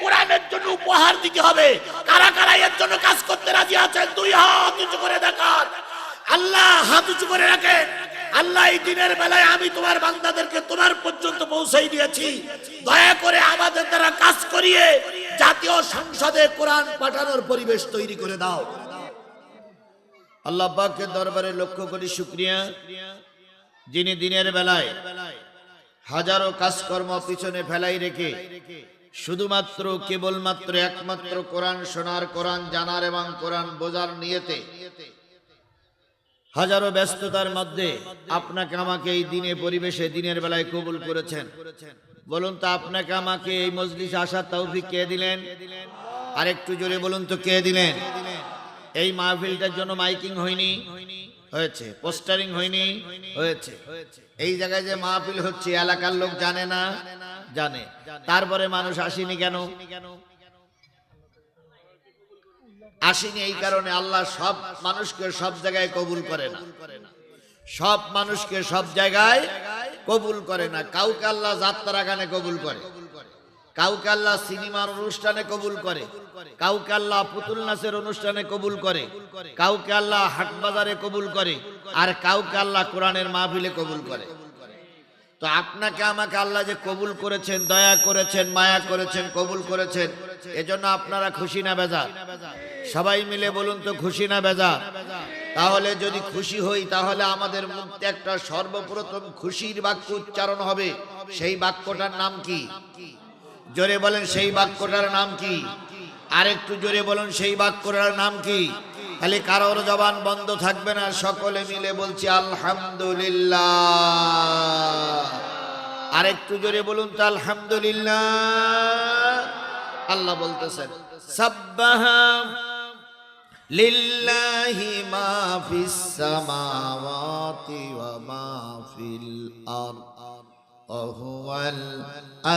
কোরআনের জন্য উপহার দিতে হবে। কারা কারা এর জন্য কাজ করতে রাজি আছেন, দুই হাত উঁচু করে আল্লাহ হাত উঁচু করে রাখেন। আল্লাহ এই দিনের বেলায় আমি তোমার বান্দাদেরকে তোমার পর্যন্ত পৌঁছাই দিয়েছি। দয়া করে আমাদের দ্বারা কাজ করিয়ে জাতীয় সংসদে কোরআন পাঠানোর পরিবেশ তৈরি করে দাও। আল্লাহ পাকের দরবারে লক্ষ্য করি শুক্রিয়া। যিনি দিনের বেলায় হাজারো কাজকর্ম পিছনে ফেলাই রেখে শুধুমাত্র কেবলমাত্র একমাত্র কোরআন শোনার, কোরআন জানার এবং কোরআন বোঝার নিয়েতে হাজারো ব্যস্ততার মধ্যে আপনাকে আমাকে এই দিনে পরিবেশে দিনের বেলায় কবুল করেছেন। বলুন তো, আপনাকে আমাকে এই মজলিস আসার তৌফিক কে দিলেন? আর একটু জোরে বলুন তো, কে দিলেন? এই মাহফিলটার জন্য মাইকিং হয়নি? হয়েছে। পোস্টারিং হয়নি? হয়েছে। এই জায়গায় যে মাহফিল হচ্ছে, এলাকার লোক জানে না। জানে। তারপরে মানুষ আসেনি কেন? আসেনি এই কারণে আল্লাহ সব মানুষকে সব জায়গায় কবুল করে না। সব মানুষকে সব জায়গায় কবুল করে না। কাউকে আল্লাহ যাত্রা গানে কবুল করে। কাউকে আল্লাহ সিনেমার অনুষ্ঠানে কবুল করে। কাউকে আল্লাহ পুতুল নাচের অনুষ্ঠানে কবুল করে। কাউকে আল্লাহ হাট বাজারে কবুল করে। আর কাউকে আল্লাহ কোরআনের মাহফিলে কবুল করে। তো আপনাকে আমাকে আল্লাহ যে কবুল করেছেন, দয়া করেছেন, মায়া করেছেন, কবুল করেছেন, এজন্য আপনারা খুশি না বেজা। সবাই মিলে বলুন তো খুশি না বেজা? তাহলে যদি খুশি হই, তাহলে আমাদের মুখে একটা সর্বপ্রথম খুশির বাক্য উচ্চারণ হবে। সেই বাক্যটার নাম কি? জোরে বলেন, সেই বাক্যটার নাম কি? আরেকটু জোরে বলুন, সেই বাক্যটার নাম কি? খালি কারোর জবান বন্ধ থাকবে না, সকলে মিলে বলছি আলহামদুলিল্লাহ। আর একটু জোরে বলুন তো, আলহামদুলিল্লাহ। আল্লাহ বলতেছেন সাব্বাহা লিল্লাহি মা ফিস সামাওয়াতি ওয়া মা ফিল আরদ। অহুয়াল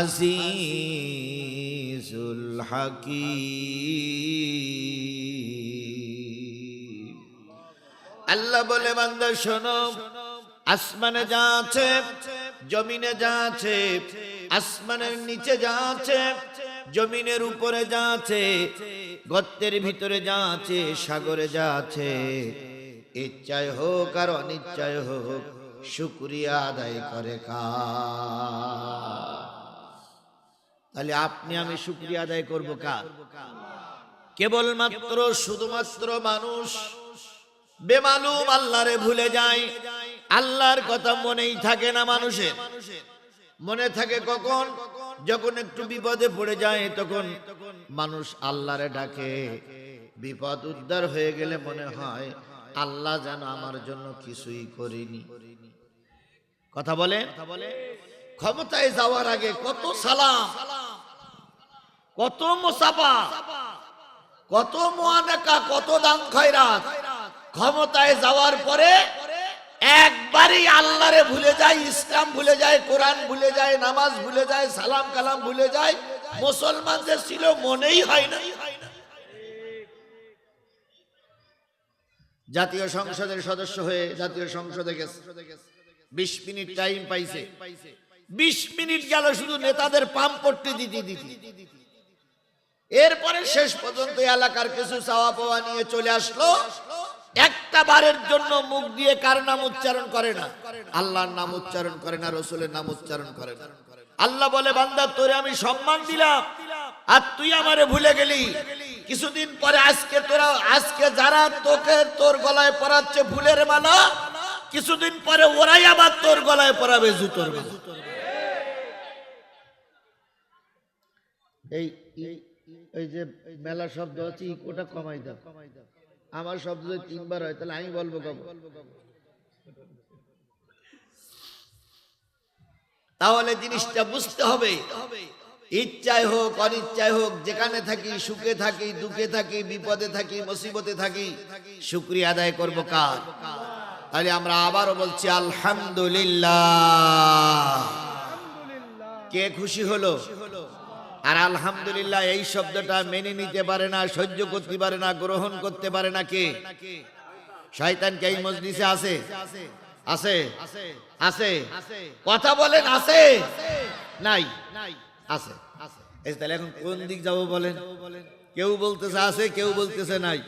আজিজুল হাকীম। আল্লাহ বলে, বান্দা, শোনো, আসমানে যা আছে, জমিনে যা আছে, আসমানের নিচে যা আছে, জমিনের উপরে যা আছে, গর্তের ভিতরে যা আছে, সাগরে যা আছে, ইচ্ছায় হোক আর অনিচ্ছায় হোক, শুক্রিয়া আদায় করে কার? তাহলে আপনি আমি শুক্রিয়া আদায় করব কার? কেবলমাত্র, শুধুমাত্র মানুষ বেমালুম আল্লাহরে ভুলে যায়। আল্লাহর কথা মনেই থাকে না মানুষের। মনে থাকে কখন? যখন একটু বিপদে পড়ে যায়, তখন মানুষ আল্লাহরে ডাকে। বিপদ উদ্ধার হয়ে গেলে মনে হয়, আল্লাহ যেন আমার জন্য কিছুই করিনি। কথা বলে? ক্ষমতায় যাওয়ার আগে কত সালাম, কত মোসাফা, কত মোয়ানেকা কত দান খয়রাত। ক্ষমতায় যাওয়ার পরে একবারই আল্লাহরে ভুলে যায়, ইসলাম ভুলে যায়, কোরআন ভুলে যায়, নামাজ ভুলে যায়, সালাম কালাম ভুলে যায়। মুসলমানদের ছিল মনেই হয় না। জাতীয় সংসদের সদস্য হয়ে জাতীয় সংসদে গেছে। বিশ মিনিট টাইম পাইছে। বিশ মিনিট গেল শুধু নেতাদের পাম পট্টি দিতে দিতে। এরপরে শেষ পর্যন্ত এলাকার কিছু চাওয়া পাওয়া নিয়ে চলে আসলো। একটা বারের জন্য মুখ দিয়ে কার নাম উচ্চারণ করে না? আল্লাহর নাম উচ্চারণ করে না, রসুলের নাম উচ্চারণ করে না। আল্লাহ বলে, বান্দা, তোরে আমি সম্মান দিলাম, আর তুই আমারে ভুলে গেলি। কিছুদিন পরে আজকে তোরা, আজকে যারা তোকে তোর গলায় পরাচ্ছে ফুলের মালা, কিছুদিন পরে ওরাই আবার তোর গলায় পরাবে জুতোর এই, এই- যে মেলা শব্দ আছে, ওটা কমাই দাও। আমার শব্দ যদি তিনবার হয় তাহলে আমি বলব কব তাহলে জিনিসটা বুঝতে হবে। ইচ্ছায় হোক অনিচ্ছায় হোক যেখানে থাকি সুখে থাকি দুঃখে থাকি বিপদে থাকি মুসিবতে থাকি শুক্রিয়া আদায় করব কার? তাহলে আমরা আবারও বলছি আলহামদুলিল্লাহ। কে খুশি হলো? আর আলহামদুলিল্লাহ, এই শব্দটা মেনে নিতে পারে না, সহ্য করতে পারে না, গ্রহণ করতে পারে না কে? শয়তান কে এই মজলিসে আছে? আছে? আছে? কথা বলেন, আছে? নাই? আছে। তাহলে এখন কোন দিক যাব বলেন? কেউ বলতেছে আছে, কেউ বলতেছে নাই।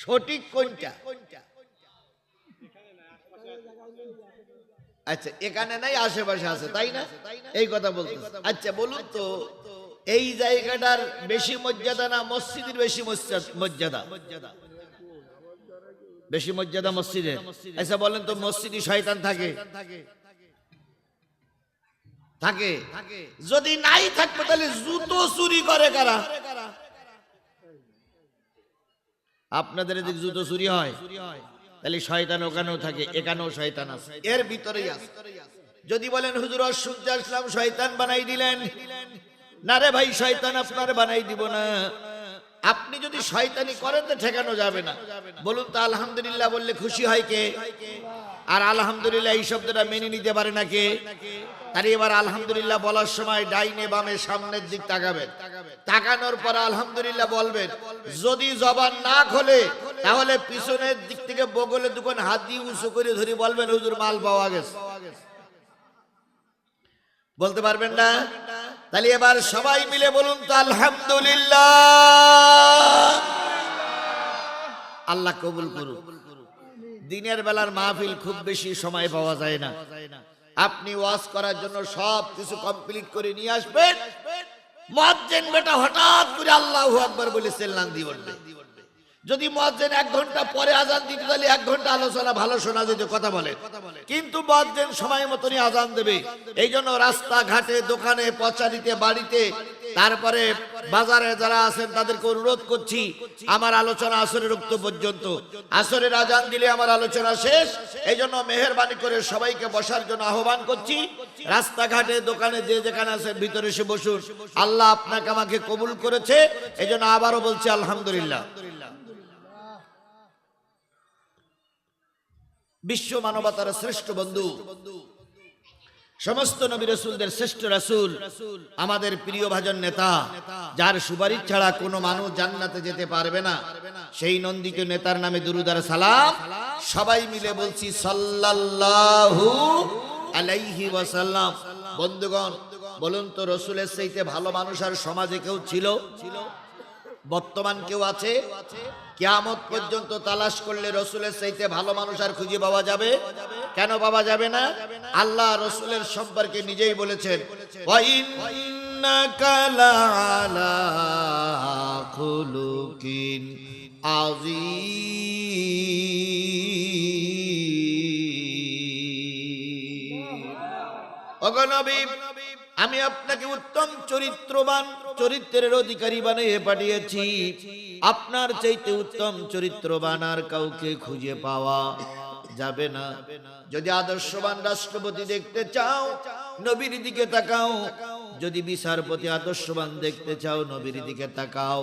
সঠিক কোনটা কোনটা? আচ্ছা এখানে নাই, আশেপাশে আছে, তাই না? এই কথা বলতেছে। আচ্ছা বলুন তো, এই জায়গাটার বেশি মর্যাদা না মসজিদের বেশি মর্যাদা? বেশি মর্যাদা মসজিদের? আচ্ছা বলেন তো, মসজিদে শয়তান থাকে? থাকে? যদি নাই থাকবে তাহলে জুতো চুরি করে কারা? আপনাদের এদিকে জুতো চুরি হয়? তাহলে শয়তান ওখানেও থাকে এখানেও শয়তান আছে। এর ভিতরেই আছে। যদি বলেন হুজুর অসুজ্জা আসলাম শয়তান বানাই দিলেন। না রে ভাই শয়তান আপনার বানাই দিব না। আপনি যদি শয়তানি করেন তো ঠেকানো যাবে না। বলুন তো আলহামদুলিল্লাহ বললে খুশি হয় কে? আর আলহামদুলিল্লাহ এই শব্দটা মেনে নিতে পারে না কে? তার এবার আলহামদুলিল্লাহ বলার সময় ডাইনে বামে সামনের দিক তাকাবেন। তাকানোর পর আলহামদুলিল্লাহ বলবেন যদি জবান না খোলে তাহলে পিছনের দিক থেকে বগলের দোকান হাত দিয়ে উঁচু করে ধরে বলবেন, হুজুর, মাল পাওয়া গেছে। বলতে পারবেন না? তাহলে এবার সবাই মিলে বলুন তো, আলহামদুলিল্লাহ। আল্লাহ কবুল করুন দিনের বেলার মাহফিল খুব বেশি সময় পাওয়া যায় না। আপনি ওয়াজ করার জন্য সব কিছু কমপ্লিট করে নিয়ে আসবেন। মজ্জেন বেটা হঠাৎ করে আল্লাহু আকবার বলে সেল্লান দিয়ে উঠবে। যদি মজ্জেন এক ঘণ্টা পরে আজান দিতে, তাহলে এক ঘণ্টা আলোচনা ভালো শোনা যেত, কথা বলে। কিন্তু মজ্জেন সময় মতনই আজান দেবে। এই জন্য রাস্তাঘাটে, দোকানে, পচারিতে, বাড়িতে, তারপরে বাজারে যারা আছেন, তাদেরকে অনুরোধ করছি, আমার আলোচনা আসরের উক্ত পর্যন্ত। আসরের আজান দিলে আমার আলোচনা শেষ। এই জন্য মেহরবানি করে সবাইকে বসার জন্য আহ্বান করছি। রাস্তাঘাটে, দোকানে, যে যেখানে আছেন, ভিতরে এসে বসুন। আল্লাহ আপনাকে আমাকে কবুল করেছে। এই জন্য আবারও বলছি, আলহামদুলিল্লাহ। বিশ্ব মানবতার শ্রেষ্ঠ বন্ধু। সমস্ত নবী রসুলদের শ্রেষ্ঠ রাসূল আমাদের প্রিয় ভাজন নেতা, যার সুপারিশ ছাড়া কোনো মানুষ জান্নাতে যেতে পারবে না। সেই নন্দিত নেতার নামে দুরুদার সালাম। সবাই মিলে বলছি সাল্লাল্লাহু আলাইহি ওয়াসাল্লাম। বন্ধুগণ, বলুন তো রসুলের সেইতে ভালো মানুষ আর সমাজে কেউ ছিল? বর্তমান কেউ আছে? কিয়ামত পর্যন্ত তালাশ করলে রসুলের চাইতে ভালো মানুষ আর খুঁজে পাওয়া যাবে? কেন পাওয়া যাবে না? আল্লাহ রসুলের সম্পর্কে নিজেই বলেছেন আমি আপনাকে উত্তম চরিত্রবান চরিত্রের অধিকারী বানিয়ে পাঠিয়েছি। আপনার চাইতে উত্তম চরিত্রবান আর কাউকে খুঁজে পাওয়া যাবে না। যদি আদর্শবান রাষ্ট্রপতি দেখতে চাও, নবীর দিকে তাকাও। যদি বিচারপতি আদর্শবান দেখতে চাও, নবীর দিকে তাকাও।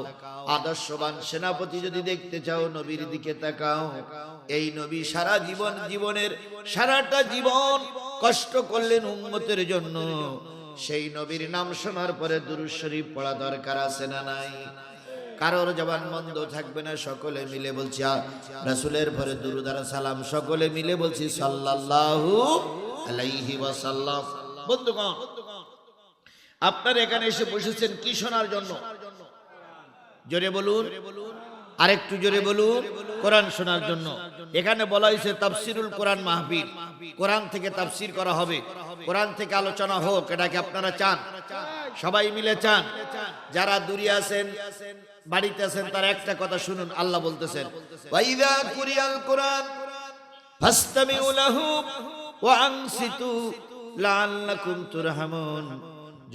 আদর্শবান সেনাপতি যদি দেখতে চাও, নবীর দিকে তাকাও। এই নবী সারা জীবন, জীবনের সারাটা জীবন কষ্ট করলেন উম্মতের জন্য। সেই নবীর নাম শোনার পরে দুরুদ শরীফ পড়া দরকার আছে না নাই? কারোর জবান বন্ধ থাকবে না, সকলে মিলে বলছি রাসুলের পরে দুরুদ আর সালাম, সকলে মিলে বলছি, সাল্লাল্লাহু আলাইহি ওয়াসাল্লাম। বন্ধুগণ, আপনারা এখানে এসে বসেছেন কি শোনার জন্য? জোরে বলুন। আরেকটু জোরে বলুন, কোরআন শোনার জন্য। এখানে বলা হয়েছে তাফসিরুল কোরআন মাহফিল। কোরআন থেকে তাফসির করা হবে। কোরআন থেকে আলোচনা হোক এটা কি আপনারা চান। সবাই মিলে চান। যারা দূরে আছেন, বাড়িতে আছেন, তারা একটা কথা শুনুন, আল্লাহ বলতেছেন ওয়াইদা কুরিয়াল কোরআন ফাস্তামিউ লাহু ওয়া আনসিতু লাআল্লাকুম তুরহামুন।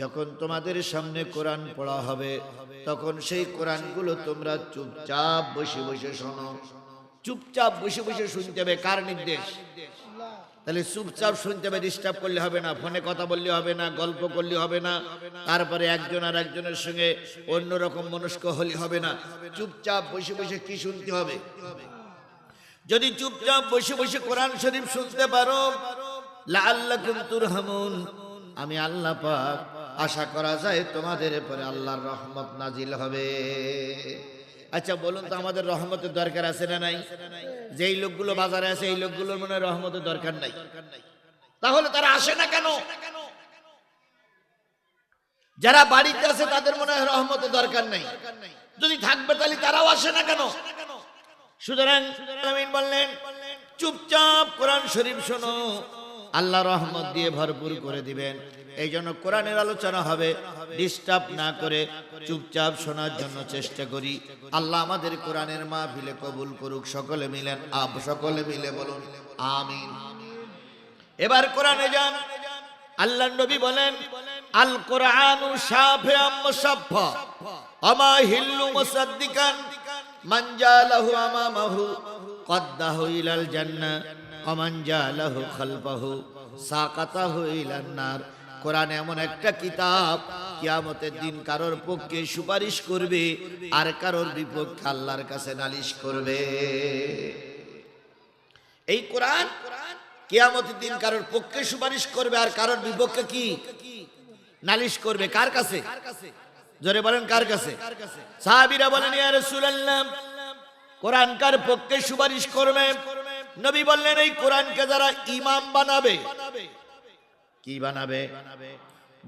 যখন তোমাদের সামনে কোরআন পড়া হবে, তখন সেই কোরআনগুলো তোমরা চুপচাপ বসে বসে শোনো। চুপচাপ বসে বসে শুনতে হবে, কার নির্দেশ? তাহলে চুপচাপ শুনতে হবে ডিস্টার্ব করলে হবে না, ফোনে কথা বললে হবে না, গল্প করলে হবে না, তারপরে একজন আর একজনের সঙ্গে অন্যরকম মনস্ক হলে হবে না। চুপচাপ বসে বসে কি শুনতে হবে? যদি চুপচাপ বসে বসে কোরআন শরীফ শুনতে পারো, লাআল্লাকুম তুরহামুন, আমি আল্লাহ পাক আশা করা যায় তোমাদের উপরে আল্লাহর রহমত নাজিল হবে। আচ্ছা বলুন তো আমাদের রহমতের দরকার আছে না নাই? যেই লোকগুলো বাজারে আছে এই লোকগুলোর মনে রহমতের দরকার নাই। তাহলে তারা আসে না কেন? যারা বাড়িতে আছে তাদের মনে হয় রহমতের দরকার নেই। যদি থাকবে তাহলে তারাও আসে না কেন? সুতরাং আমিন বললেন চুপচাপ কোরআন শরীফ শোনো আল্লাহ রহমত দিয়ে ভরপুর করে দিবেন। এই জন্য কোরআনের আলোচনা হবে। ডিস্টার্ব না করে চুপচাপ শোনার জন্য চেষ্টা করি। আল্লাহ আমাদের কোরআনের মাহফিলে কবুল করুক। সকলে মিলেন আব সকলে মিলে বলুন, আমিন। এবার কোরআনে যান। আল্লাহ নবী বলেন আল কোরআনু আমা হিল্লু মুসাদ্দিকান, মান জালাহু আমামাহু, কদ্দাহু ইলাল জান্নাহ, ওমান জালাহু খালফাহু, সাকাতাহু ইলান নার। কোরআন এমন একটা কিতাব, কিয়ামতের দিন কারোর পক্ষে সুপারিশ করবে, আর কারোর বিপক্ষে আল্লাহর কাছে নালিশ করবে। এই কোরআন কিয়ামতের দিন কারোর পক্ষে সুপারিশ করবে, আর কারোর বিপক্ষে কি? নালিশ করবে। কার কাছে? জোরে বলেন, কার কাছে? সাহাবীরা বলেন, ইয়া রাসূলুল্লাহ, কোরআন কার পক্ষে সুপারিশ করবে? নবী বললেন, এই কোরআনকে যারা ইমাম বানাবে কি বানাবে?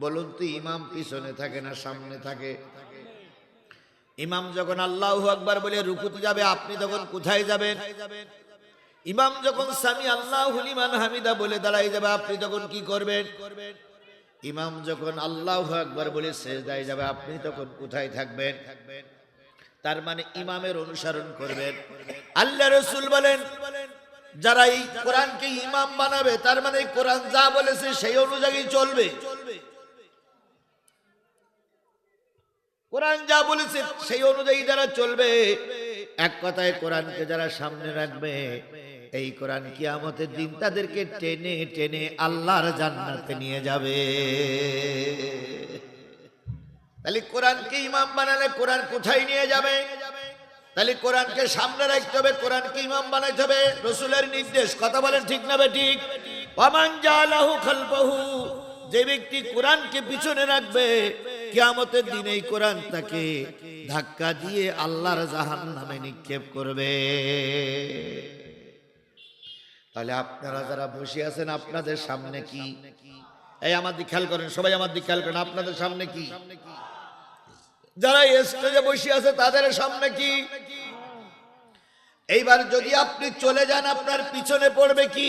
বলুন তো, ইমাম পিছনে থাকে না সামনে থাকে? ইমাম যখন আল্লাহ আকবার বলে রুকুতে যাবে, আপনি তখন কোথায় যাবেন? ইমাম যখন সামি আল্লাহ লিমান হামিদা বলে দাঁড়াই যাবে, আপনি তখন কি করবেন? ইমাম যখন আল্লাহ আকবার বলে সেজদায় যাবে, আপনি তখন কোথায় থাকবেন? তার মানে ইমামের অনুসরণ করবেন। আল্লাহ রসুল বলেন যারা এই কোরআনকে ইমাম বানাবে, তার মানে কোরআন যা বলেছে সেই অনুযায়ী চলবে। কোরআন যা বলেছে সেই অনুযায়ী যারা চলবে, এক কথায় কোরআনকে যারা সামনে রাখবে, এই কোরআন কিয়ামতের দিন তাদেরকে টেনে টেনে আল্লাহর জান্নাতে নিয়ে যাবে। তাহলে কোরআনকে ইমাম বানালে কোরআন কোথায় নিয়ে যাবে? তাহলে কোরআনকে সামনে রাখতে হবে, কোরআনকে ইমাম বানাইতে হবে। রসুলের নির্দেশ, কথা বলেন ঠিক না ঠিক? খালফাহু, যে ব্যক্তি কোরআনকে পিছনে রাখবে, কিয়ামতের দিন এই কোরআন তাকে ধাক্কা দিয়ে আল্লাহর জাহান নামে নিক্ষেপ করবে। তাহলে আপনারা যারা বসে আছেন, আপনাদের সামনে কি? এই আমার দিক খেয়াল করেন, সবাই আমার দিক খেয়াল করেন, আপনাদের সামনে কি? যারা স্টেজে বসে আছে, তাদের সামনে কি? এইবার যদি আপনি চলে যান, আপনার পিছনে পড়বে কি?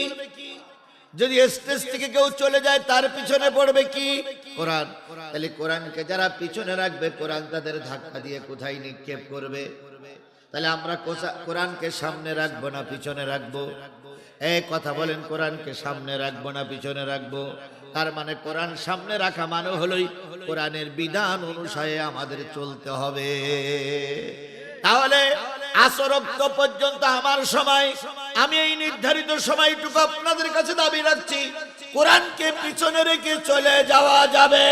যদি স্টেজ থেকে কেউ চলে যায়, তার পিছনে পড়বে কি? কোরআন। তাহলে কোরআনকে যারা পিছনে রাখবে, কোরআন তাদের ধাক্কা দিয়ে কোথায় নিক্ষেপ করবে? তাহলে আমরা কোরআনকে সামনে রাখব না পিছনে রাখব? এই কথা বলেন, কোরআনকে সামনে রাখব না পিছনে রাখব? তার মানে কোরআন সামনে রাখা মানে হলোই কোরআনের বিধান অনুসারে আমাদের চলতে হবে। তাহলে আসরক্ত পর্যন্ত আমার সময়, আমি এই নির্ধারিত সময়টুকু আপনাদের কাছে দাবি রাখছি, কোরআনকে পিছনে রেখে চলে যাওয়া যাবে।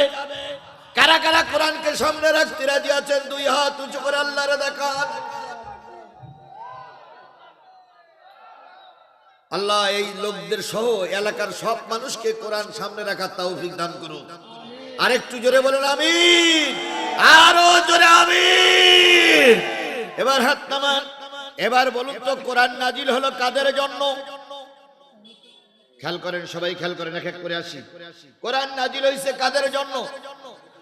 কারা কারা কোরআনকে সামনে রাখতে রাজি আছেন, দুই হাত উঁচু করে আল্লাহরে দেখান। আল্লাহ, এই লোকদের সহ এলাকার সব মানুষকে কোরআন সামনে রাখার তৌফিক দান করুন। আরেকটু জোরে বলেন আমি আরও জোরে আমি এবার হাত নামান। এবার বলুন তো, কোরআন নাজিল হলো কাদের জন্য? খেয়াল করেন, সবাই খেয়াল করেন, এক এক করে আসি। কোরআন নাজিল হয়েছে কাদের জন্য?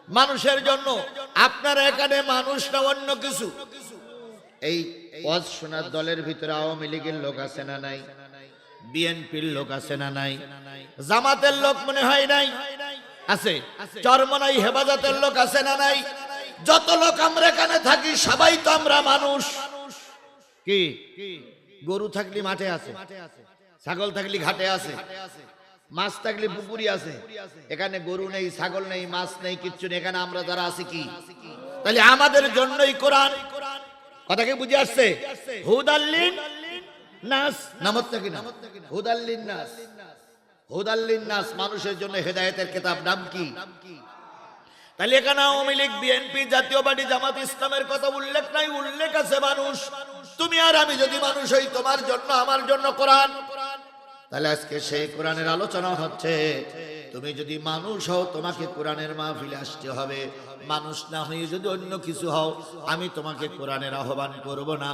মানুষের জন্য। আপনার এখানে মানুষ না অন্য কিছু? এই ওয়াজ শোনার দলের ভিতরে আওয়ামী লীগের লোক আছে না নাই? বিএনপির লোক আছে না নাই? জামাতের লোক মনে হয় নাই? আছে। চরমনাই হেফাজতের লোক আছে না নাই? যত লোক আমরা এখানে থাকি, সবাই তো আমরা মানুষ। কি? গরু থাকলে মাঠে আছে, ছাগল থাকলে ঘাটে আছে, মাছ থাকলে পুকুরি আছে। এখানে গরু নেই, ছাগল নেই, মাছ নেই, কিচ্ছু নেই। এখানে আমরা যারা আছি কি? তাহলে আমাদের জন্যই কোরআন। কথা কি বুঝে আসছে? হুদাল্লিন নাস নামত কি না? হুদাল্লিন নাস। হুদাল্লিন নাস মানুষের জন্য হেদায়েতের কিতাব নাম কি? তাহলে এখানে আওয়ামী লীগ বিএনপি জাতীয় পার্টি জামাত ইসলামের কথা উল্লেখ নাই উল্লেখ আছে মানুষ। তুমি আর আমি যদি মানুষ হই তোমার জন্য আমার জন্য কোরআন। তাহলে আজকে সেই কোরআনের আলোচনা হচ্ছে তুমি যদি মানুষ হও তোমাকে কোরআনের মাহফিলে আসতে হবে। মানুষ না হয়ে যদি অন্য কিছু হও আমি তোমাকে কোরআনের আহ্বান করব না।